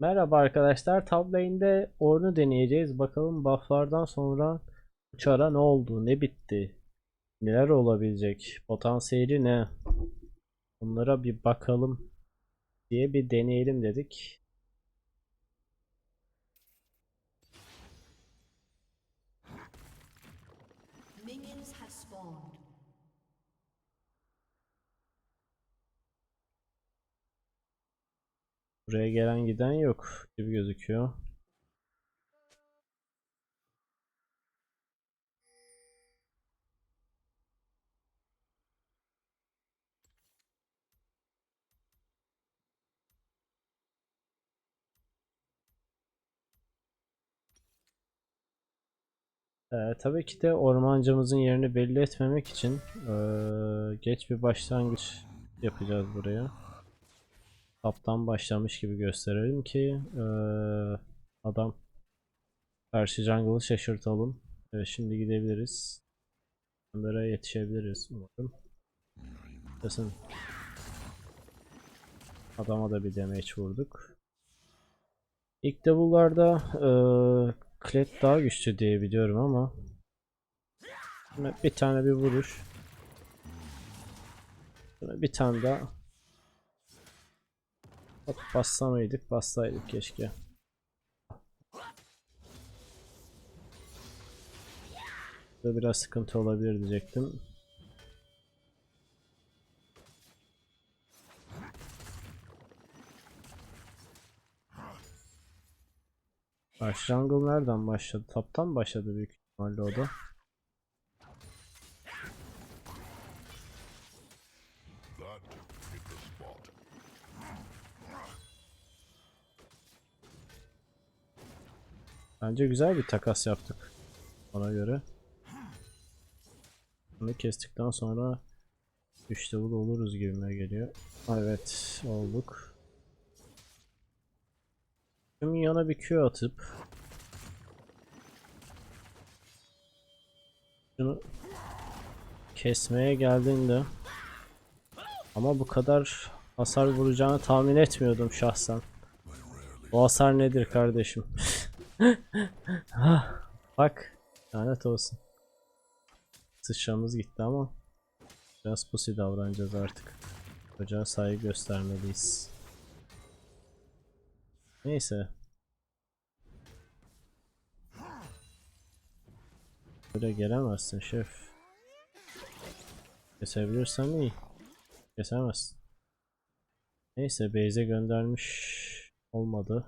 Merhaba arkadaşlar. Top lane'de Ornn'u deneyeceğiz. Bakalım bufflardan sonra uçara ne oldu? Ne bitti? Neler olabilecek? Potansiyeli ne? Bunlara bir bakalım diye bir deneyelim dedik. Buraya gelen giden yok gibi gözüküyor. Ee, tabii ki de ormancımızın yerini belli etmemek için eee, geç bir başlangıç yapacağız buraya. Taptan başlamış gibi gösterelim ki eee, adam karşı jungle'ı şaşırtalım. Evet, şimdi gidebiliriz. Onlara yetişebiliriz umarım. Kesin. Adama da bir damage vurduk. İlk level'larda eee Kled daha güçlü diye biliyorum ama bir tane bir vuruş. Bir tane daha Hop bassamaydık, bassaydık keşke. Burada biraz sıkıntı olabilir diyecektim. Baş jungle nereden başladı? Top'tan başladı büyük ihtimalle o da. Bence güzel bir takas yaptık. Ona göre. Bunu kestikten sonra 3 level oluruz gibime geliyor. Evet olduk. Tüm yana bir Q atıp şunu kesmeye geldiğinde ama bu kadar hasar vuracağını tahmin etmiyordum şahsen. Bu hasar nedir kardeşim? Ah, Bak lanet olsun. Sıçramız gitti ama biraz pusi davranacağız artık. Çocuğa saygı göstermeliyiz. Neyse. Böyle gelemezsin şef. Kesebilirsen iyi. Kesemezsin. Neyse base'e göndermiş olmadı.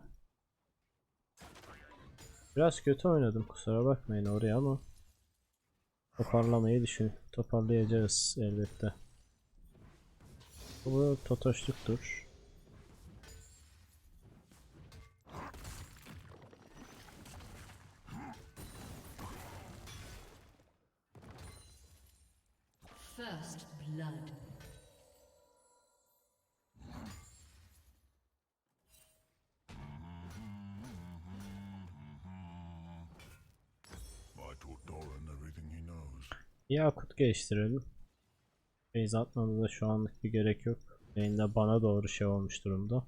Biraz kötü oynadım kusura bakmayın oraya ama toparlamayı düşün. Toparlayacağız elbette. Bu totoşluktur. Yakut geliştirelim. Base atmamıza şu anlık bir gerek yok. Lane'de bana doğru şey olmuş durumda.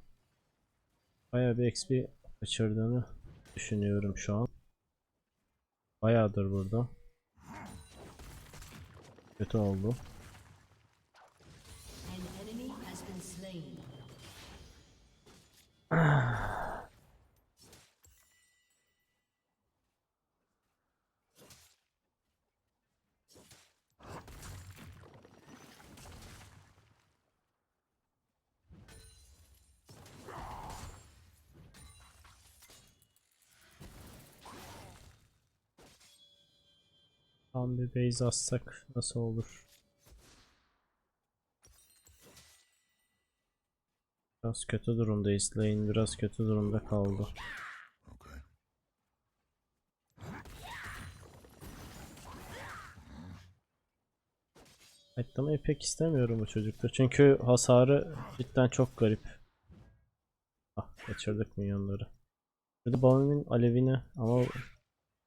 Bayağı bir XP kaçırdığını düşünüyorum şu an. Bayağıdır burada. Kötü oldu. An enemy has been slain. Tam bir base atsak nasıl olur? Biraz kötü durumdayız. Lane biraz kötü durumda kaldı. Okay. Atlamayı pek istemiyorum bu çocukta. Çünkü hasarı cidden çok garip. Ah kaçırdık minyonları. Şurada babamın alevini ama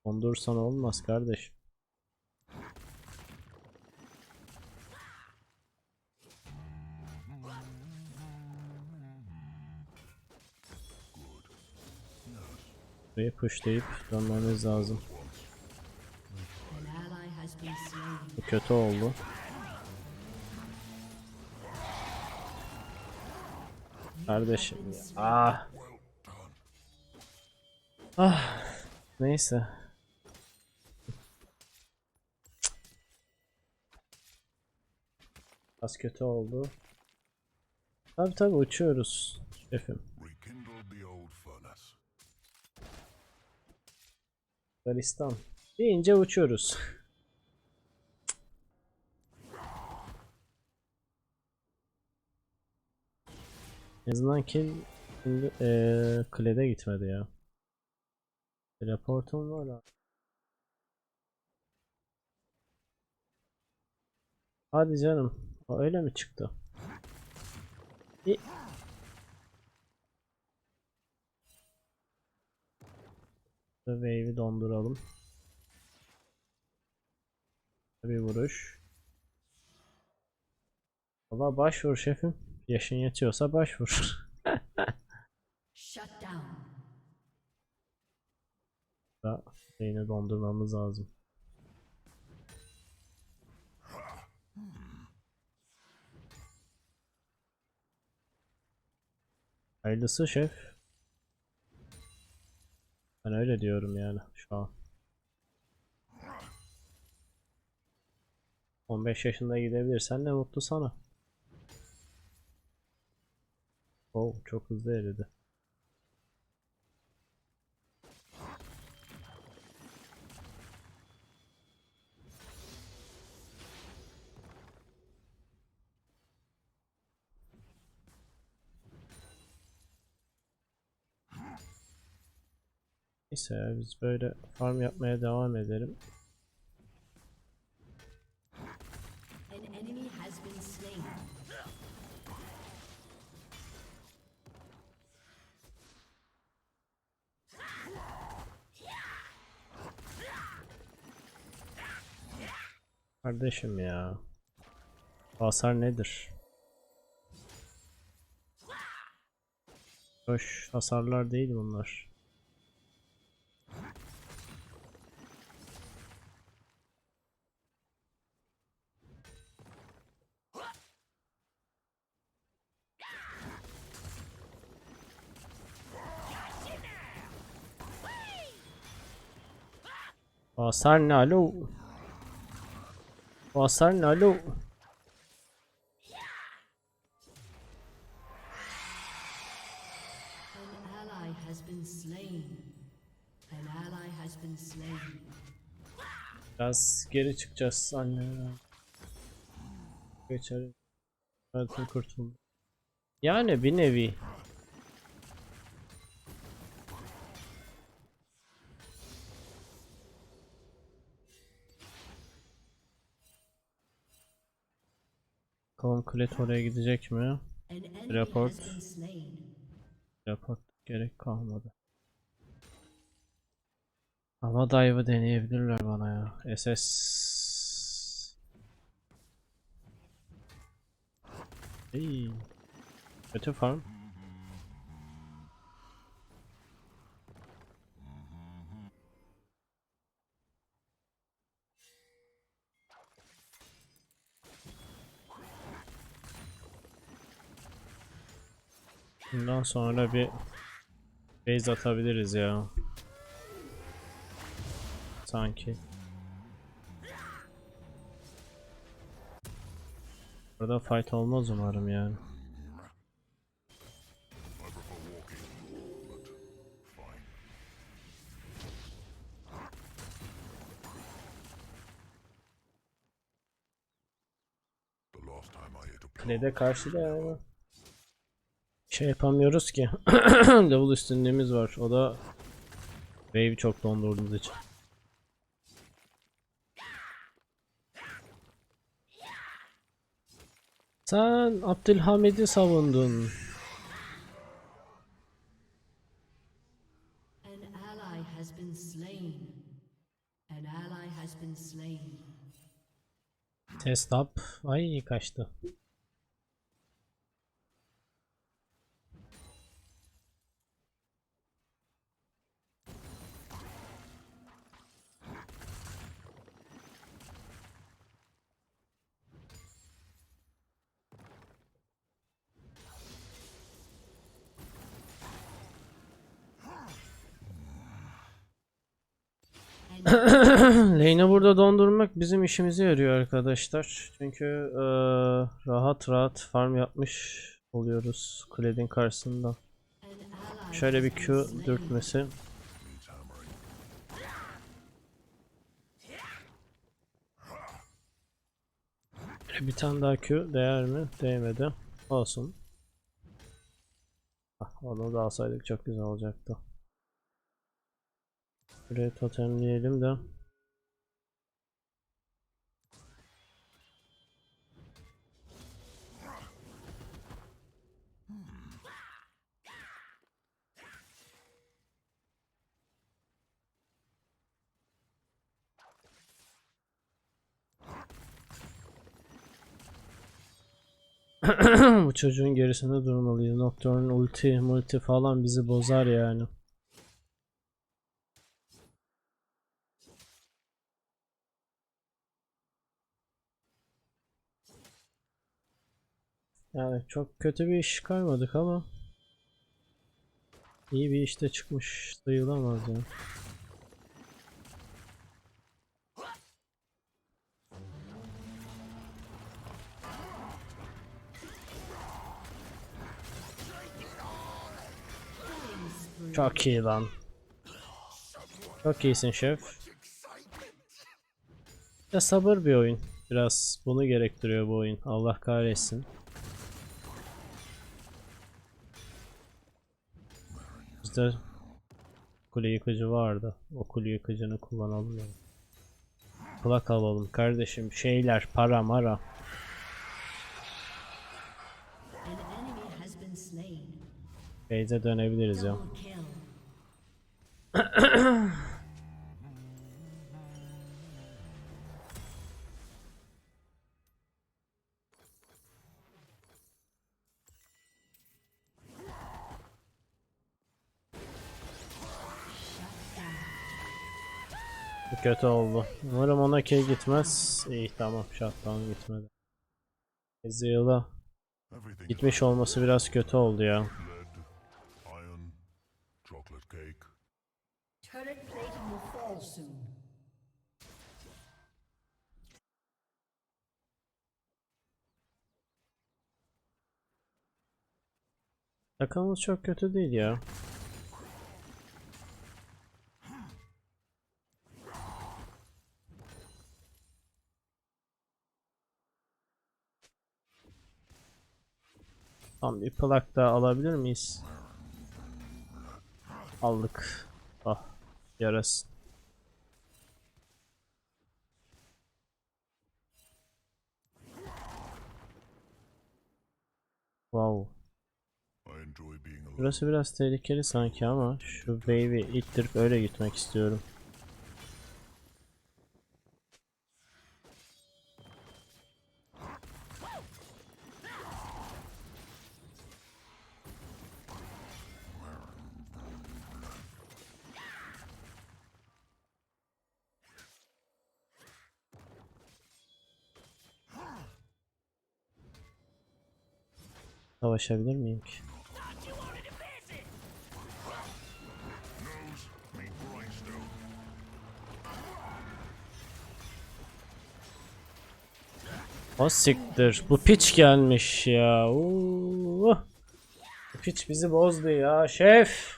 dondurursan olmaz kardeş. Burayı pushlayıp dönmemiz lazım. Bu kötü oldu. Kardeşim ya. Ah. Ah. Neyse. Az kötü oldu. Tabi tabi uçuyoruz şefim. Rekindle the old furnace. Afganistan. Deyince uçuyoruz. En azından kill şimdi eee kulede gitmedi ya. Teleportum var ha. Hadi canım. O öyle mi çıktı? İ- Wave'i donduralım. Bir vuruş. Valla başvur şefim. Yaşın yetiyorsa başvur. Da beyni dondurmamız lazım. Hayırlısı şef. Ben öyle diyorum yani şu an. 15 yaşında gidebilirsen ne mutlu sana. Oh çok hızlı eridi. Neyse ya, biz böyle farm yapmaya devam edelim. Kardeşim ya. Hasar nedir? Hoş hasarlar değil bunlar. Hasar ne alo? Hasar ne alo? An ally has been slain. An ally has been slain. Biraz geri çıkacağız anne. Geçelim. Hayatım kurtuldu. Yani bir nevi. Bakalım Klet oraya gidecek mi? Report. Rapor gerek kalmadı. Ama dive'ı deneyebilirler bana ya. SS. İyi. Kötü farm. Bundan sonra bir base atabiliriz ya. Sanki. Burada fight olmaz umarım yani. Kulede karşı da yani. Şey yapamıyoruz ki. Level üstünlüğümüz var. O da Wave'i çok dondurduğumuz için. Sen Abdülhamid'i savundun. Test up. Ay kaçtı. Dondurmak bizim işimize yarıyor arkadaşlar. Çünkü eee, rahat rahat farm yapmış oluyoruz kulenin karşısında. Şöyle bir Q dürtmesi. Bir tane daha Q değer mi? Değmedi. Olsun. Ah, onu da alsaydık çok güzel olacaktı. Buraya totemleyelim de. Çocuğun gerisinde durmalıyız. Nocturne ulti, multi falan bizi bozar yani. Yani çok kötü bir iş çıkarmadık ama iyi bir işte çıkmış sayılamaz ya. Çok iyi lan. Çok iyisin şef. Ya sabır bir oyun. Biraz bunu gerektiriyor bu oyun. Allah kahretsin. Bizde kule yıkıcı vardı. O kule yıkıcını kullanalım ya. Kulak alalım kardeşim. Şeyler, para mara. Base'e dönebiliriz ya. Kötü oldu. Umarım ona kill gitmez. İyi tamam shutdown gitmedi. Ezreal'a gitmiş olması biraz kötü oldu ya. Takımımız çok kötü değil ya. Tam bir plak daha alabilir miyiz? Aldık. Ah, yarasın. Wow. Burası biraz tehlikeli sanki ama şu wave'i ittirip öyle gitmek istiyorum. Savaşabilir miyim ki? O siktir. Bu piç gelmiş ya. Oo. Bu piç bizi bozdu ya şef.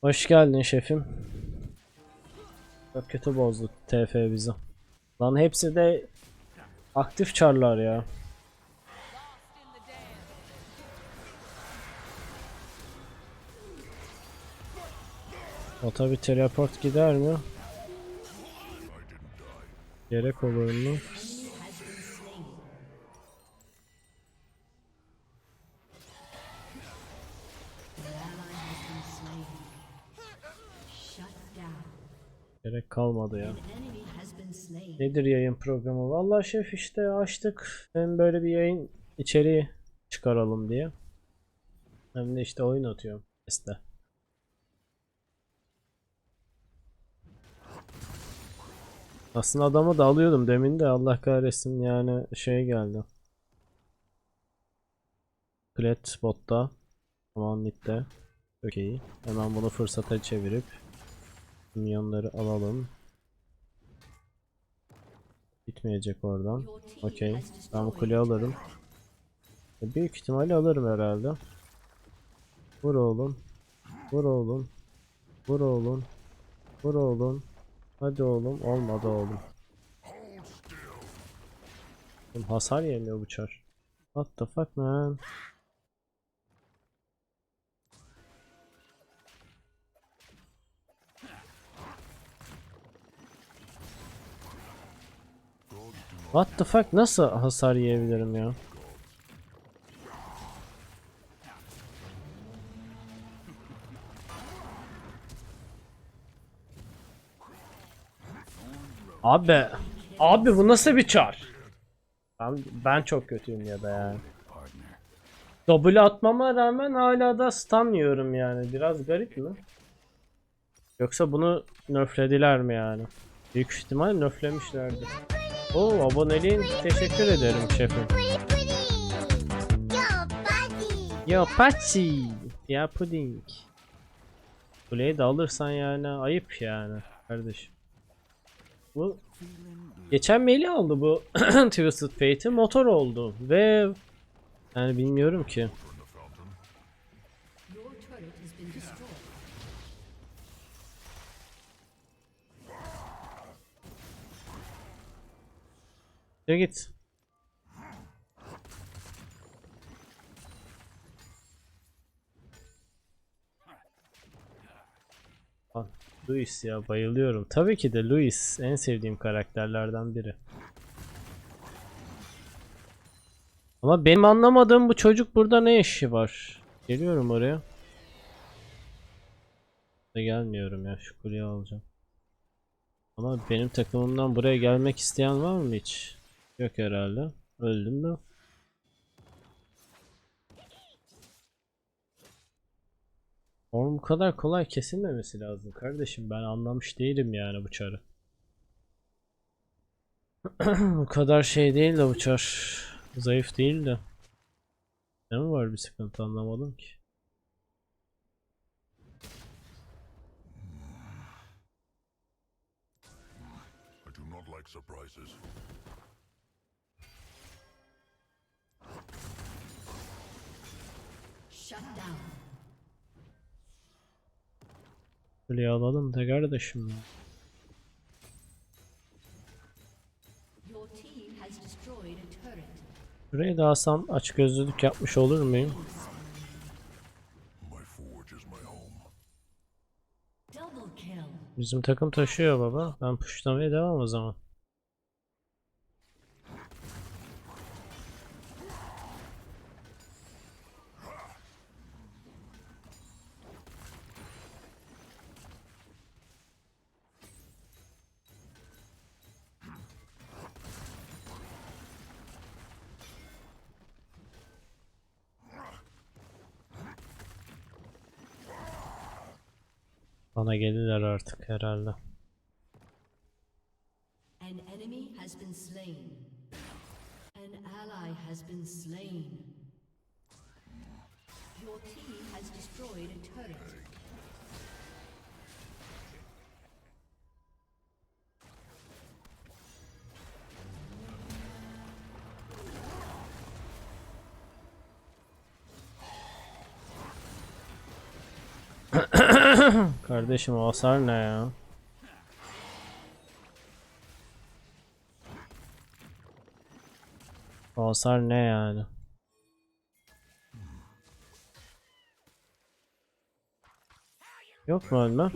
Hoş geldin şefim. Çok kötü bozdu TF bizi. Lan hepsi de aktif çarlar ya. Tabi teleport gider mi? Gerek olur mu? Gerek kalmadı ya. Nedir yayın programı? Vallahi şef işte açtık. Hem böyle bir yayın içeriği çıkaralım diye. Hem de işte oyun atıyorum. Este. Aslında adamı da alıyordum demin de Allah kahretsin yani şey geldi. Klet botta. Aman midde. Çok iyi. Hemen bunu fırsata çevirip minyonları alalım. Bitmeyecek oradan. Okey. Ben bu kuleyi alırım. E, Büyük ihtimalle alırım herhalde. Vur oğlum. Vur oğlum. Vur oğlum. Vur oğlum. Hadi oğlum. Olmadı oğlum. Oğlum hasar yemiyor bu çar. What the fuck man? What the fuck nasıl hasar yiyebilirim ya? Abi, abi bu nasıl bir çar? Ben, ben çok kötüyüm ya da yani. W atmama rağmen hala da stun yiyorum yani. Biraz garip mi? Yoksa bunu nerflediler mi yani? Büyük ihtimal nerflemişlerdi. Oo aboneliğin teşekkür ederim şefim. Yo Patsy. Ya pudding. Kuleyi de alırsan yani ayıp yani kardeşim. Bu geçen Meli aldı bu Twisted Fate'i motor oldu ve yani bilmiyorum ki. Ya git. Lan, Luis ya bayılıyorum. Tabii ki de Luis en sevdiğim karakterlerden biri. Ama benim anlamadığım bu çocuk burada ne işi var? Geliyorum oraya. Da gelmiyorum ya şu kuleyi alacağım. Ama benim takımımdan buraya gelmek isteyen var mı hiç? Yok herhalde. Öldüm mü? Oğlum bu kadar kolay kesilmemesi lazım kardeşim. Ben anlamış değilim yani bu çarı. bu kadar şey değil de bu çar. Zayıf değil de. Ne mi var bir sıkıntı anlamadım ki. I do not like surprises. Shut down. Kuleyi alalım da kardeşim. ya. Your team has destroyed a turret. Burayı da alsam aç gözlülük yapmış olur muyum? Bizim takım taşıyor baba. Ben puşlamaya devam o zaman. Bana gelirler artık herhalde. An enemy has been slain. An ally has been slain. Your team has destroyed a turret. Kardeşim o hasar ne ya? O hasar ne yani? Yok mu ölme?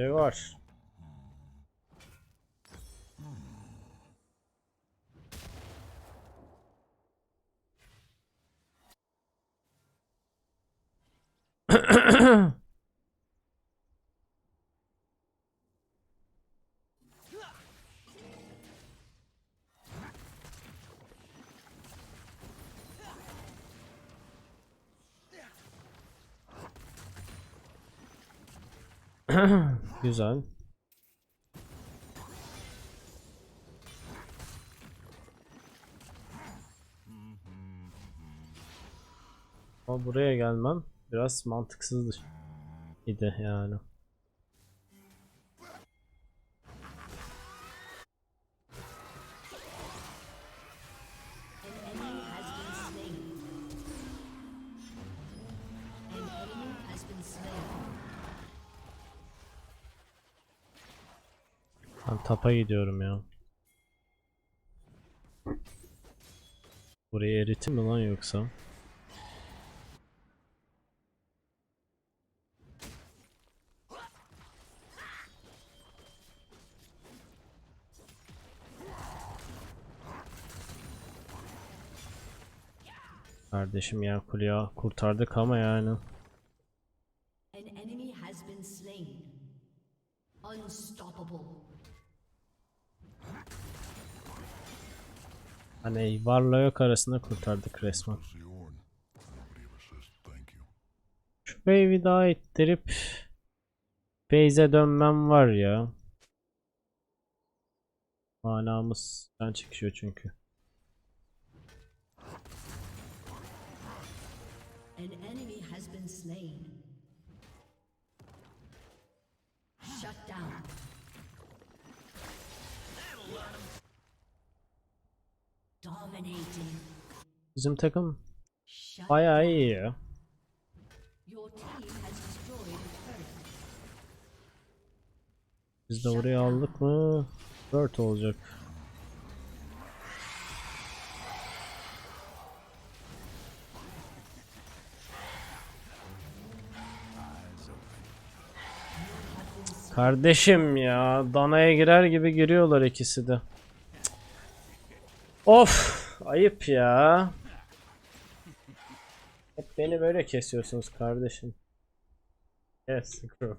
Bence var. Ahem. Güzel. Ama buraya gelmem biraz mantıksızdır. idi yani. Ben tapa gidiyorum ya. Burayı eritim mi lan yoksa? Kardeşim ya kuleye kurtardık ama yani. An enemy has been slain. Unstoppable. Hani varla yok arasında kurtardık resmen. Şu wave'i daha ittirip base'e dönmem var ya. Manamız can çekişiyor çünkü. An enemy has been slain. Shut down. Dominating. Bizim takım bayağı iyi ya. Biz de burayı aldık mı? 4 olacak. Kardeşim ya danaya girer gibi giriyorlar ikisi de. Cık. Of ayıp ya. Beni böyle kesiyorsunuz kardeşim. Yes, screw.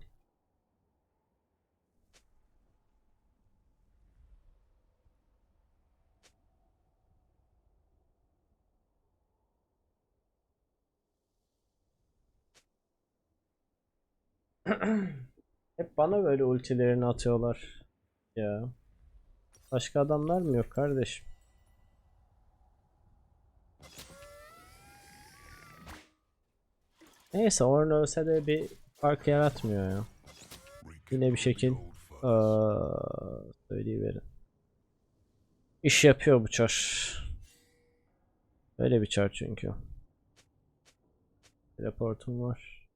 Hep bana böyle ultilerini atıyorlar. Ya. Başka adamlar mı yok kardeşim? Neyse Ornn ölse de bir fark yaratmıyor ya. Yine bir şekil Aa, söyleyiverin. İş yapıyor bu çar. Öyle bir çar çünkü. Teleportum var.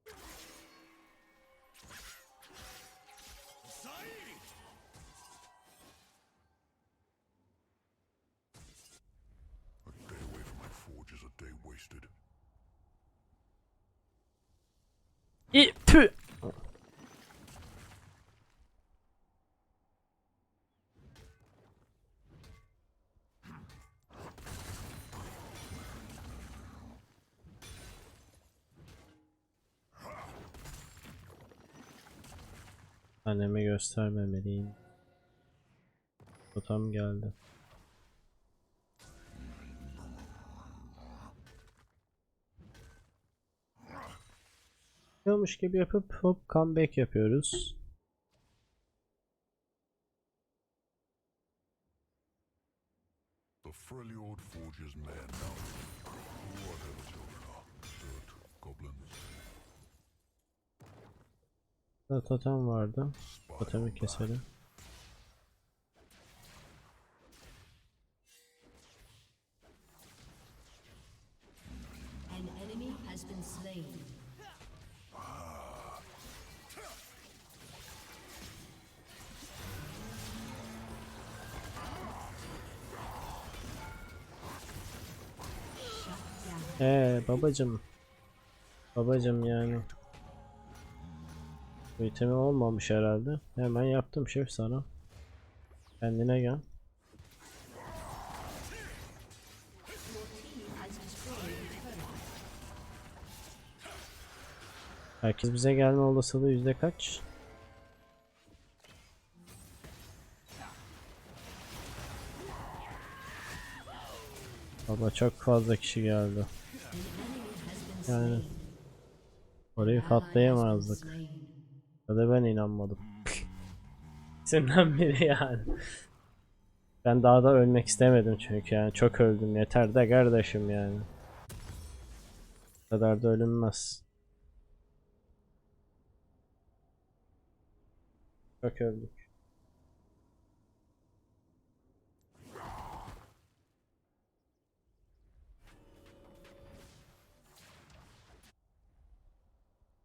A Anneme göstermemeliyim. Totem geldi. Yapıyormuş gibi yapıp hop comeback yapıyoruz. The Freljord forge's men Burada totem vardı. Totemi keselim. Ee babacım. Babacım yani. İtemi olmamış herhalde. Hemen yaptım şef sana. Kendine gel. Herkes bize gelme olasılığı yüzde kaç? Baba çok fazla kişi geldi. Yani orayı Ally Ya da ben inanmadım. İkisinden biri yani. Ben daha da ölmek istemedim çünkü yani çok öldüm yeter de kardeşim yani. Bu kadar da ölünmez. Çok öldük.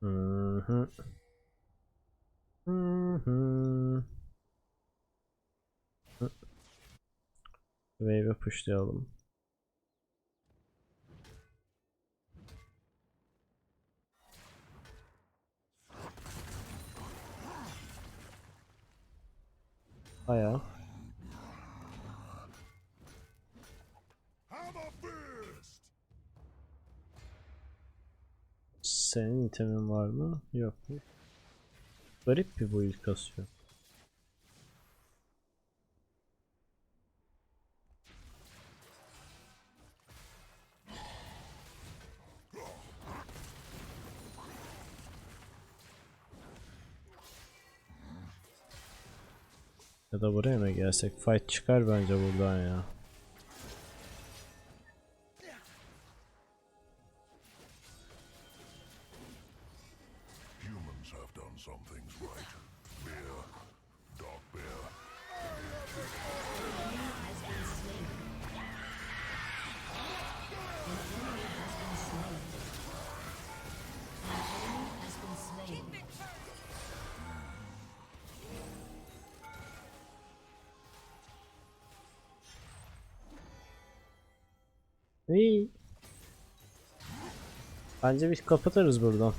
Hı. Wave'e pushlayalım. Fist! Senin itemin var mı? Yok. Garip bir build kasıyor. Ya da buraya mı gelsek? Fight çıkar bence buradan ya. İyi. Bence biz kapatırız buradan.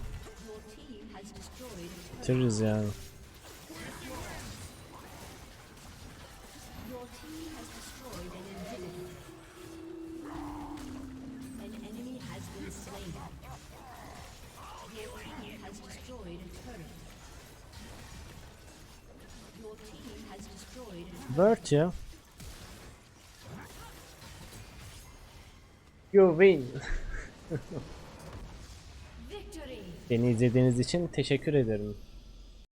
Bitiririz yani. Your team You win. Beni izlediğiniz için teşekkür ederim.